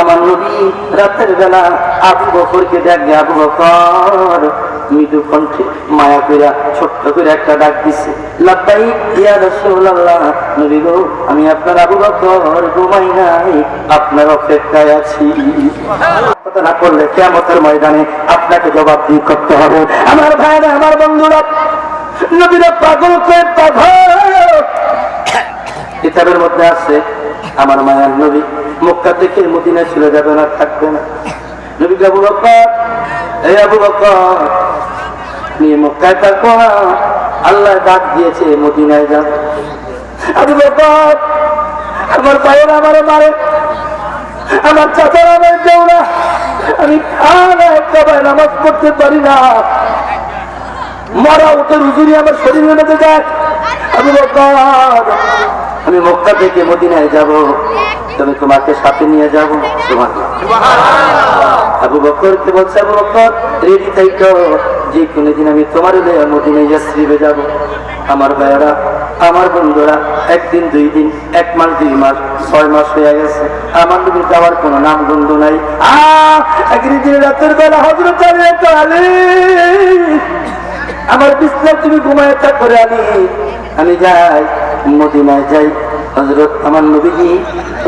আমার নবী রাতের বেলা আবু বকরকে ডাকে আবু বকর মৃদু কণ্ঠে মায়া কইরা ছোট্ট করে একটা ডাক দিছে। লাব্বাই ইয়া রাসূলুল্লাহ, নবী গো, আমি আপনার আবু বকর, ঘুমাই নাই, আপনার অপেক্ষায় আছি। না করলে কেমতের ময়দানে আপনাকে জবাব দিয়ে করতে হবে। আমার ভাইরা, আমার বন্ধুরা, নবীরা পাগল করে পাগল। কিতাবের মধ্যে আছে, আমার মায়ার নবী। মক্কা থেকে মদিনায় চলে যাবে না, থাকবে না। নবী আবু বকর, এই আবু বকর মক্কায় আল্লাহ ডাক দিয়েছে, মদিনায় যান আবু বকর, আমার মারে, আমার চাচার আমার কেউ না। আমি একটা নামাজ পড়তে পারি না। মরা উঠে রুজুরি আমার শরীরের মধ্যে যায়। আবু বকর আমি মক্কা থেকে মদিনায় যাব। তবে তোমাকে সাথে নিয়ে যাব। তোমার আবু বকর কে বলছে, আবু বকর রেডি থাইকো যে কোনো দিন আমি তোমার মদিনায় যাত্রীবে যাব। আমার ভাইয়েরা, আমার বন্ধুরা, একদিন, দুই দিন, এক মাস, দুই মাস, ছয় মাস হয়ে গেছে। আমার নবী যাওয়ার কোনো নাম, গন্ধ নাই। একদিন দিন রাতের বেলা হজরত আমার বিছনা তুমি ঘুমায় করে আনি আমি যাই, মদিনায় যাই। হজরত আমার নবীজি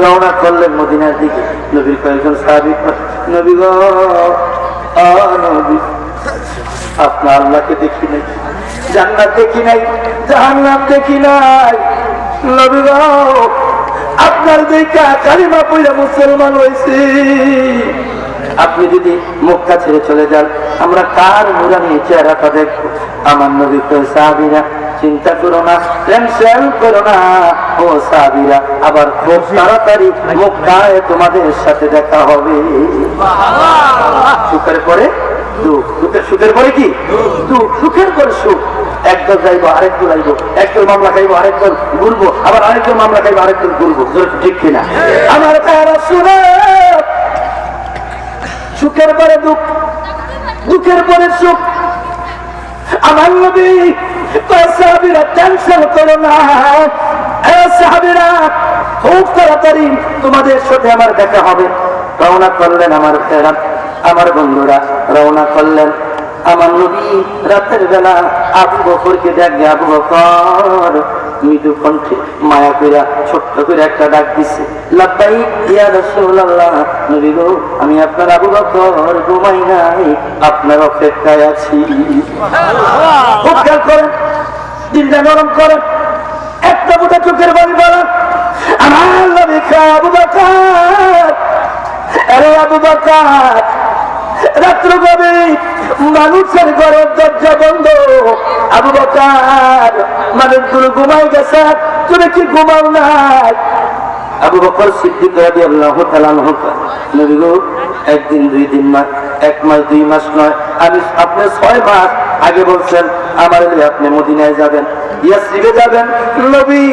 রওনা করলেন মদিনার দিকে। নবীর কয়েকজন সাহাবিক নবী গো আ নবী আপনার আল্লাহকে দেখি নাই, জান্নাত দেখি নাই, জাহান্নাম দেখি নাই। নবী আপনার দেখা কালিমা পইরা মুসলমান হয়েছি আপনি যদি মক্কা ছেড়ে চলে যান, আমরা কার মুরানি চেহারাটা দেখব? আমার নবী সাহাবিরা চিন্তা করো না টেনশন করো না। ও সাহাবিরা আবার খুব তাড়াতাড়ি মক্কায় তোমাদের সাথে দেখা হবে। সুখের পরে দুঃখ। দুঃখের সুখের পরে কি? দুঃখ। সুখের পরে সুখ। একদল যাইবো আরেকদল আইবো। একদল মামলা খাইবো আরেকদল ঘুরবো। আবার আরেকদল মামলা খাইবো আরেকদল ঘুরবো। ঠিক কিনা? আমার তারা শুনে। সুখের পরে দুঃখ। দুঃখের পরে সুখ। আমার নবী সাহাবীরা টেনশন করো না। এ খুব তাড়াতাড়ি তোমাদের সাথে আমার দেখা হবে। রওনা করলেন আমার ফেরা আমার বন্ধুরা রওনা করলেন। আমার নবী রাতের বেলা আবু বকরকে ডাকে আবু বকর মৃদু কণ্ঠে মায়া কইরা ছোট্ট করে একটা ডাক দিছে। ইয়া রাসূলুল্লাহ নবী গো আমি আপনার আবু বকর ঘুমাই নাই আপনার অপেক্ষায় আছি। করেন দিনটা নরম করেন একটা বুটা চোখের বাড়ি বলেন আমার নবী আরে আবু মানুষের ঘরের বন্ধ? আবু ঘুমাই গেছে। তুমি নাই? আবু একদিন, দুই দিন মাস এক মাস, দুই মাস নয়, আমি আপনি ছয় মাস আগে বলছেন আমার লিয়ে আপনি মদিনায় যাবেন। ইয়াসরিবে যাবেন। নবী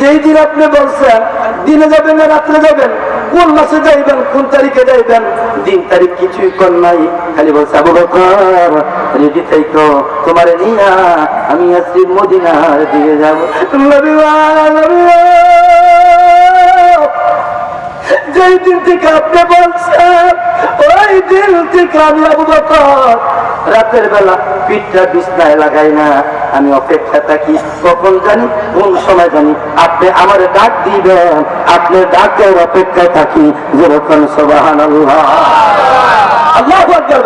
যেই দিন আপনি বলছেন, দিনে যাবেন না রাত্রে যাবেন, কোন মাসে যাইবেন, কোন তারিখে যাইবেন, দিন তারিখ কিছুই কর নাই। খালি বলছে, আবু বকর রেডি থাইকো, তোমার নিয়া আমি আসছি মদিনার দিকে যাব। যেই দিন থেকে আপনি বলছেন, ওই দিন থেকে আমি আবু বকর রাতের বেলা পিঠটা বিছনায় লাগাই না। আমি অপেক্ষা থাকি কখন জানি কোন সময় জানি আপনি আমার ডাক দিবেন আপনার ডাকের অপেক্ষায় থাকি যেরকম সবাহান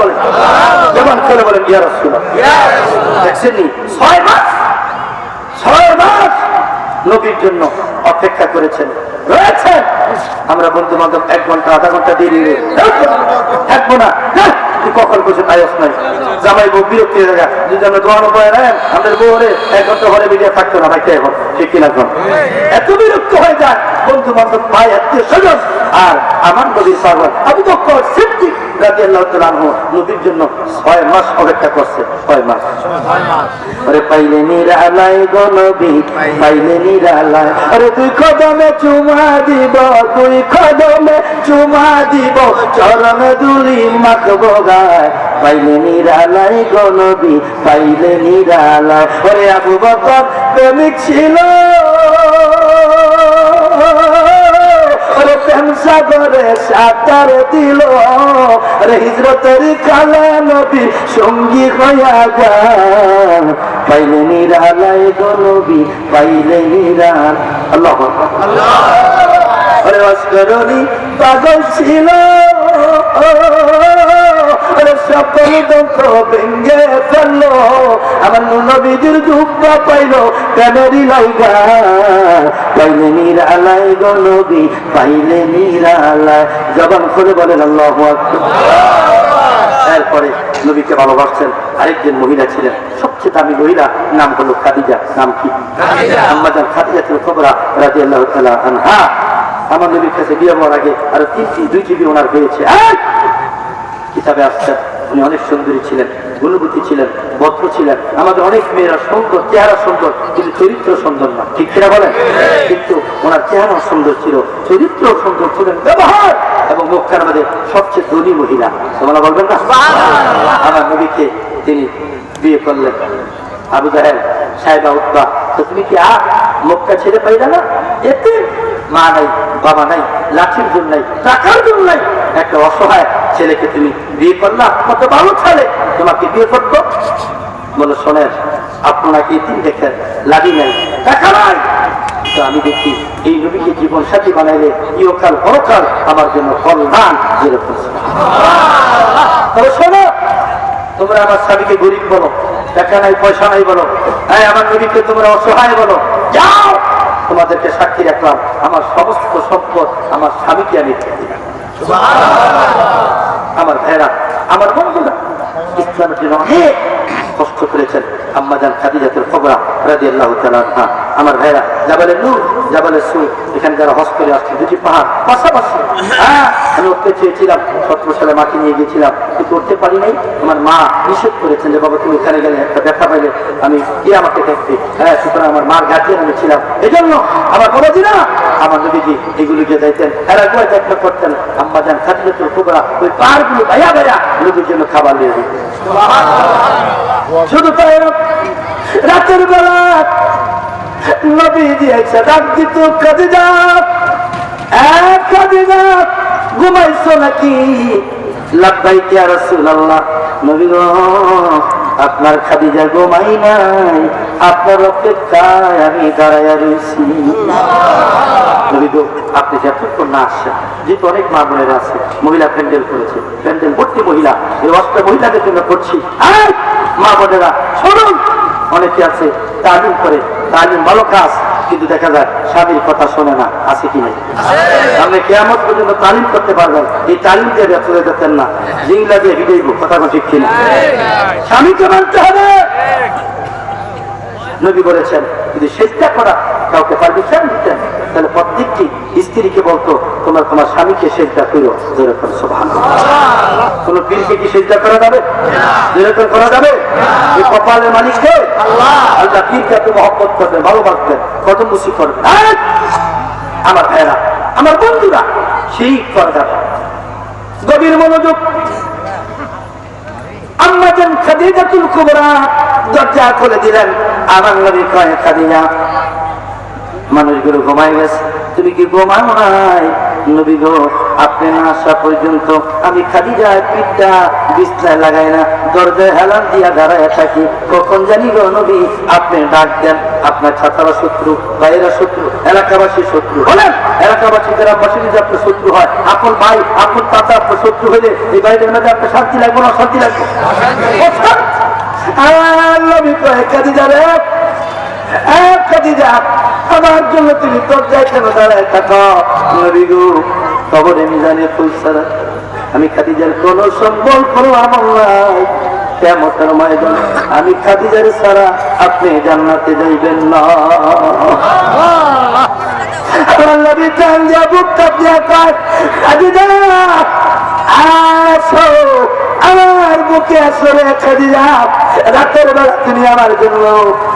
বলেন। দেখছেন ছয় মাস ছয় মাস নবীর জন্য অপেক্ষা করেছেন। রয়েছেন। আমরা বন্ধু বান্ধব এক ঘণ্টা আধা ঘণ্টা দেরি থাকব না, তুই কখন বসে আয়স নাই। জামাই বউ বিরক্তি হয়ে যায় যদি আমরা দোয়ানো পায় না আমাদের বউ রে এক ঘণ্টা ঘরে বেরিয়ে থাকতো না ভাইকে এখন। ঠিক কিনা এত বিরক্ত হয়ে যায়। বন্ধু বান্ধব ভাই আত্মীয় স্বজন আর আমার নবীর পাগল। আবু বকর সিদ্দিক আনহু নবীর জন্য ছয় মাস অপেক্ষা করছে। ছয় মাস। আরে পাইলে নিরালাই পাইলে নিরালাই আরে কদমে চুমা দিব তুই কদমে চুমা দিব, চরণে দুলি মাখবো গায়। পাইলে নিরালাই গো পাইলে নিরালাই ওরে আবু বকর প্রেমিক ছিল। সাগরে সাঁতার দিল। রে হিজরতের কালে নবী সঙ্গী হইয়া গান পাইলে নিরালায় গো নবী পাইলে নিরাল আল্লাহ অস্করণী পাগল ছিল। সকল দন্ত ভেঙ্গে ফেলল। আমার নবীদের দুব্বা পাইলো কেনারি লাইগা। পাইলে নিরালায় গো নবী পাইলে নিরালায় জবান করে বলেন আল্লাহ এরপরে নবীকে ভালোবাসছেন আরেকজন মহিলা ছিলেন সবচেয়ে দামি মহিলা নাম হলো খাদিজা। নাম কি? আম্মাজান খাদিজা ছিল খবরা রাজি আল্লাহ আনহা। আমার নবীর কাছে বিয়ে হওয়ার আগে আরও তিনটি দুইটি বিয়ে ওনার হয়েছে। কিতাবে আসছেন উনি অনেক সুন্দরী ছিলেন গুণবতী ছিলেন ভদ্র ছিলেন। আমাদের অনেক মেয়েরা সুন্দর চেহারা সুন্দর কিন্তু চরিত্র সুন্দর না। ঠিক কিনা বলেন? কিন্তু ওনার চেহারা সুন্দর ছিল চরিত্র সুন্দর ছিলেন ব্যবহার! এবং মুখখান আমাদের সবচেয়ে ধনী মহিলা। তোমরা বলবেন না? আমার নবীকে তিনি বিয়ে করলেন। আবু জাহেল সাহেবা উদ্বা তো তুমি কি আর মক্কা ছেড়ে পাইলে না? এতে মা নাই বাবা নাই লাঠির জন্য নাই টাকার জন্য নাই। একটা অসহায় ছেলেকে তুমি বিয়ে করলা? কত ভালো ছেলে। তোমাকে বিয়ে করতো বলে, শোনেন আপনারা কি তিন দেখেন লাঠি নাই। টাকা নাই। আমি দেখি, এই নবীকে জীবন সাথী বানাইলে ইহকাল পরকাল আমার জন্য কল্যাণ যেরকম। শোনো, তোমরা আমার স্বামীকে গরিব বলো, টাকা নাই, পয়সা নাই বলো হ্যাঁ আমার নবীকে তোমরা অসহায় বলো, যাও, তোমাদেরকে সাক্ষী রাখলাম। আমার সমস্ত সম্পদ আমার স্বামীকে আমি দিলাম। আমার ভাইরা আমার বন্ধুরা ইসলামের জন্য অনেক কষ্ট করেছেন। আম্মাজান খাদিজাতের কবরা রাজি আল্লাহ আমার ভাইরা জাবালে নূর জাবালে এখানে যারা হজ করে আসছে দুটি পাহাড় পাশাপাশি। হ্যাঁ আমি উঠতে চেয়েছিলাম সতেরো সালে মাকে নিয়ে গেছিলাম কিন্তু উঠতে পারি নাই। আমার মা নিষেধ করেছেন যে বাবা তুমি ওখানে গেলে একটা দেখা পাইলে আমি কে আমাকে দেখতে। হ্যাঁ সুতরাং আমার মার গার্জিয়ান আমি ছিলাম। এই জন্য আমার বাবাজি না আমার নবীজি এগুলিকে যাইতেন এরা গোয়া যত্ন করতেন। আম্মা আম্মাজান খাদিজাতুল কুবরা ওই পাহাড়গুলো ভাইয়া ভাইয়া নবীর জন্য খাবার দিয়ে দিতেন শুধু তাই রাতের বেলা নবী দিয়েছে ডাক দিত কাজে যা এক কাজে যা ঘুমাইছো নাকি? লাভবাই কে রাসূলুল্লাহ, নবী গো, আপনার খাদিজা ঘুমাই নাই, আপনার অপেক্ষায় আমি দাঁড়াইয়া রয়েছি নবী গো, আপনি যতক্ষণ না আসছেন, যেহেতু অনেক মা বোনেরা আছে, মহিলা প্যান্ডেল করেছে, প্যান্ডেল ভর্তি মহিলা, এই অষ্ট মহিলাদের জন্য করছি। মা বোনেরা, শুনুন! অনেকে আছে তালিম করে তালিম ভালো কাজ কিন্তু দেখা যায় স্বামীর কথা শোনে না আছে কি নাই? আপনি কেমন পর্যন্ত তালিম করতে পারবেন এই তালিম দিয়ে চলে যেতেন না। জিংলা দিয়ে হিডেইব কথা কথা ঠিক কিনা? স্বামীকে মানতে হবে। নবী বলেছেন যদি চেষ্টা করা কাউকে পারমিশন দিতেন তাহলে প্রত্যেকটি স্ত্রীকে বলতো তোমার তোমার স্বামীকে চেষ্টা করো যেরকম সোভান কোন পীরকে কি চেষ্টা করা যাবে? যেরকম করা যাবে? এই কপালের মালিককে? আল্লাহ। আল্লাহ পীরকে আপনি মহব্বত করবেন ভালোবাসবেন কত মুসি করবেন। আমার ভাইরা আমার বন্ধুরা সেই করা যাবে গভীর মনোযোগ। আম্মাজান খাদিজাতুল কুবরা দরজা খুলে দিলেন আমার নবী কয় খাদিজা মানুষগুলো ঘুমাই গেছে। তুমি কি ঘুমাও নাই? নবী গো, আপনি না আসা পর্যন্ত আমি খাদিজা পিঠটা বিছনায় লাগাই না, দরজায় হেলান দিয়া দাঁড়ায় থাকি। কখন জানি গো নবী, আপনি ডাক দেন, আপনার ছাতারা শত্রু বাইরা শত্রু এলাকাবাসী শত্রু। হলেন এলাকাবাসী গ্রামবাসী যদি আপনার শত্রু হয়, আপন ভাই, আপন চাচা আপনার শত্রু হলে এই বাইরের মধ্যে আপনার শান্তি লাগবে না শান্তি লাগবে। আর নবী কয়, খাদিজা রে খাদিজা আমার জন্য তুমি দরজায় কেন দাঁড়ায় থাকো? নবী গো খবরে মিজানে ফুলসারা আমি খাদিজার কোন সম্বল কোনো আমল নাই। কেমতের ময়দান আমি খাদিজার ছাড়া আপনি জান্নাতে যাইবেন না। আমার নবী জান দিয়া বুক কাপ দিয়া কয়, খাদিজা, আসো। আমার আসলে রে খাদিজা রাতের বেলা তুমি আমার জন্য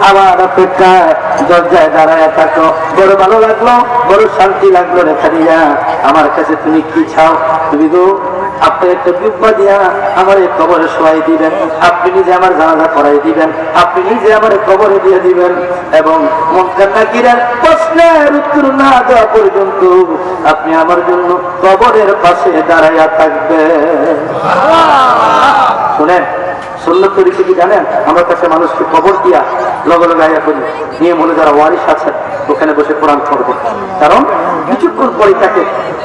আমার অপেক্ষায় দরজায় দাঁড়ায় থাকো। বড় ভালো লাগল, বড় শান্তি লাগল রে খাদিজা আমার কাছে তুমি কি চাও? তুমি গো আপনি একটা বিব্বা দিয়া আমার এই কবরে শোয়াই দিবেন। আপনি নিজে আমার জানাজা করাই দিবেন। আপনি নিজে আমার কবরে দিয়ে দিবেন। এবং মনকার নাকিরের প্রশ্নের উত্তর না দেওয়া পর্যন্ত আপনি আমার জন্য কবরের পাশে দাঁড়াইয়া থাকবেন। শুনেন, সুন্নত তরিকে কি জানেন? আমার কাছে মানুষকে খবর দিয়া লগে লগে আয়া করি? নিয়ে মনে যারা ওয়ারিস আছেন, ওখানে বসে কোরআন করবে কারণ কিছুক্ষণ পরে তাকে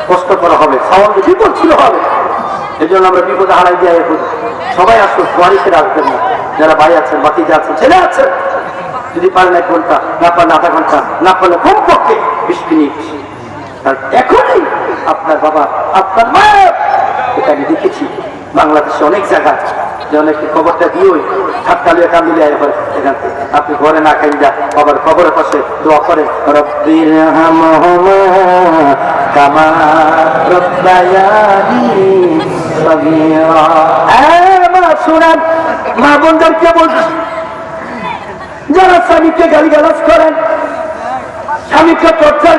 কষ্ট করা হবে খাওয়ার বিপদ ছিল হবে। এই জন্য আমরা বিপদে হারাই দিয়ে করি সবাই আসুন ওয়ারিসের আসবেন না। যারা ভাই আছেন বাকি যা আছেন, ছেলে আছেন, যদি পারেন এক ঘণ্টা, না পারলে আধা ঘণ্টা, না পারলে কমপক্ষে বিশ মিনিট। আর এখনই আপনার বাবা, আপনার মা, এটা আমি দেখেছি। বাংলাদেশে অনেক জায়গা যে অনেকে খবরটা দিয়ে ঠাট্টালিয়া কান্দিলে আয় করে এখান থেকে। আপনি ঘরে না যা বাবার খবরের পাশে দোয়া করেন রব্বির হামহুমা কামা রব্বায়ানি এ মা শুনেন যারা স্বামীকে গালিগালাজ করেন, স্বামীকে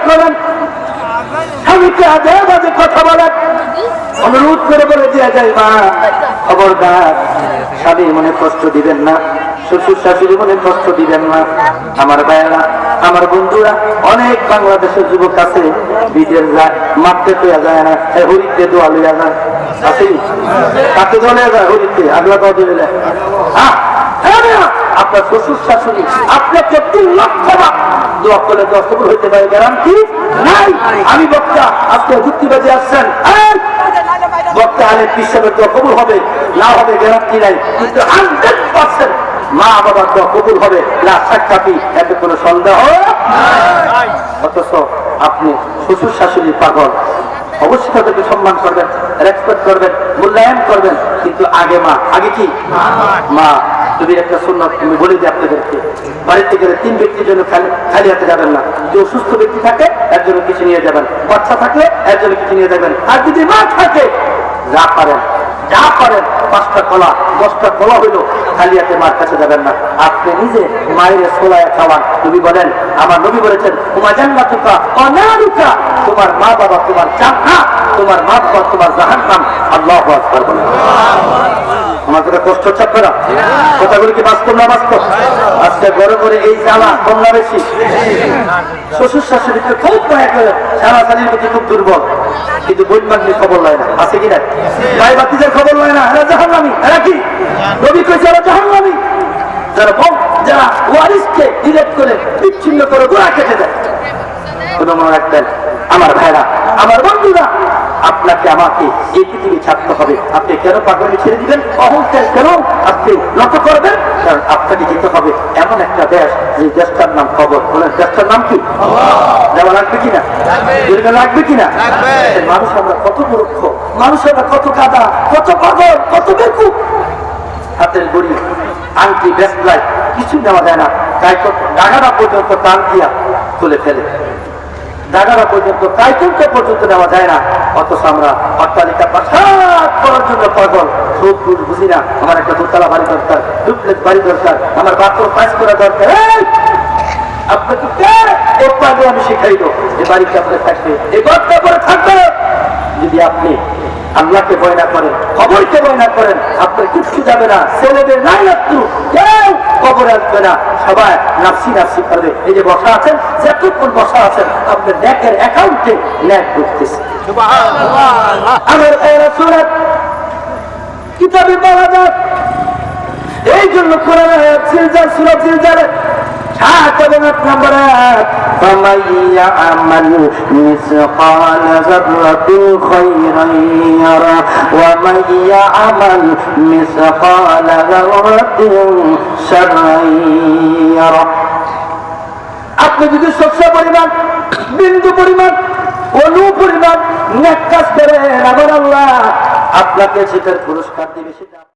করেন, স্বামীকে বাজে কথা বলেন, অনুরোধ করে বলে যায়, মা, খবরদার স্বামীর মনে কষ্ট দিবেন না, শ্বশুর শাশুড়ি মনে কষ্ট দিবেন না। আমার ভাইয়েরা, আমার বন্ধুরা, অনেক বাংলাদেশের যুবক আছে, বিদেশ যায়, মারতে পেয়ে যায় না হরিতে দোয়া লইয়া যায়। আসেনি কাকে দলে আগলা আপনার শ্বশুর শাশুড়ি আপনাকে তিন লক্ষ হবে, না হবে নাই। কিন্তু হান্ড্রেড মা বাবার দোয়া কবুল হবে সন্দেহ অথচ আপনি শ্বশুর শাশুড়ি পাগল। অবশ্যই তাদেরকে সম্মান করবেন রেসপেক্ট করবেন, মূল্যায়ন করবেন, কিন্তু আগে মা, আগে কি? মা তুমি একটা সুন্নত তুমি বলে দিই আপনাদেরকে বাড়িতে গেলে তিন ব্যক্তির জন্য খালি খালি হাতে যাবেন না, যে অসুস্থ ব্যক্তি থাকে, এর জন্য কিছু নিয়ে যাবেন, বাচ্চা থাকলে এর জন্য কিছু নিয়ে যাবেন, আর যদি মা থাকে, যা পারেন। যা পারেন, পাঁচটা কলা, দশটা কলা হইল খালি হাতে মার কাছে যাবেন না। আপনি নিজে মায়ের সোলায় খাওয়ান। নবী বলেন, আমার নবী বলেছেন তোমার জান্নাতুকা, অনারুকা, তোমার মা বাবা তোমার জান্নাত, তোমার মা বাবা তোমার জাহান্নাম। আল্লাহ আকবার বলেন। কষ্ট হচ্ছে আপনারা? কথাগুলি কি আজকে এই বেশি। শ্বশুর খুব খুব দুর্বল। কিন্তু খবর লয় না। আছে কি না ভাই বাতিদের খবর লয় না এরা জাহান্নামি এরা কি রবি কইছে জাহান্নামি যারা বম যারা ওয়ারিসকে ডিলেট করে বিচ্ছিন্ন করে গোড়া কেটে দেয়। কোনো মনে রাখবেন আমার ভাইরা আমার বন্ধুরা আপনাকে আমাকে এই পৃথিবী ছাড়তে হবে। আপনি কেন পাগলি ছেড়ে দিবেন? অহংকার কেন আপনি নত করবেন? কারণ আপনাকে যেতে হবে এমন একটা দেশ যে দেশটার নাম খবর বলেন দেশটার নাম কি? দেওয়া লাগবে কিনা? দীর্ঘ লাগবে কিনা? মানুষ আমরা কত মূর্খ মানুষ আমরা কত কাদা কত পাগল কত বেকুব। হাতের গড়ি আংটি, ব্যাসলাই, কিছু নেওয়া যায় না। তাই তো ডাগাটা পর্যন্ত টান দিয়া তুলে ফেলে। ডাগারা পর্যন্ত কাইটুলটা পর্যন্ত নেওয়া যায় না। অথচ আমরা অট্টালিকা পাঠাত করার জন্য পাগল। সুদ বুঝ না, আমার একটা দোতলা বাড়ি দরকার ডুপ্লেক্স বাড়ি দরকার, আমার বাথরুম পাস করা দরকার। আপনাকে আমি শিখাইব যে বাড়িতে আপনার থাকবে এই ঘরটা করে থাকবে। যদি আপনি আল্লাহকে ভয় না করেন খবরকে ভয় না করেন আপনার কিচ্ছু যাবে না ছেলেদের নাই একটু কেউ খবর আসবে না। সবাই নাফসি নাফসি করবে। এই যে বসা আছেন যতক্ষণ বসা আছেন আপনার ব্যাংকের অ্যাকাউন্টে ন্যাক ঢুকতেছে। আমার সুরাত কিতাবে পাওয়া যায়। এই জন্য কোরআন আয়াত জিলজাল সূরা জিলজালে সাত এবং আট নম্বর আয়াত فمن يعمل مثقال ذرة خيرا يره ومن يعمل مثقال ذرة شرا يره আপনি যদি শস্য পরিমাণ বিন্দু পরিমাণ অনু পরিমাণ নেক কাজ করেন আবার আল্লাহ আপনাকে সেটার পুরস্কার দিবে সেটা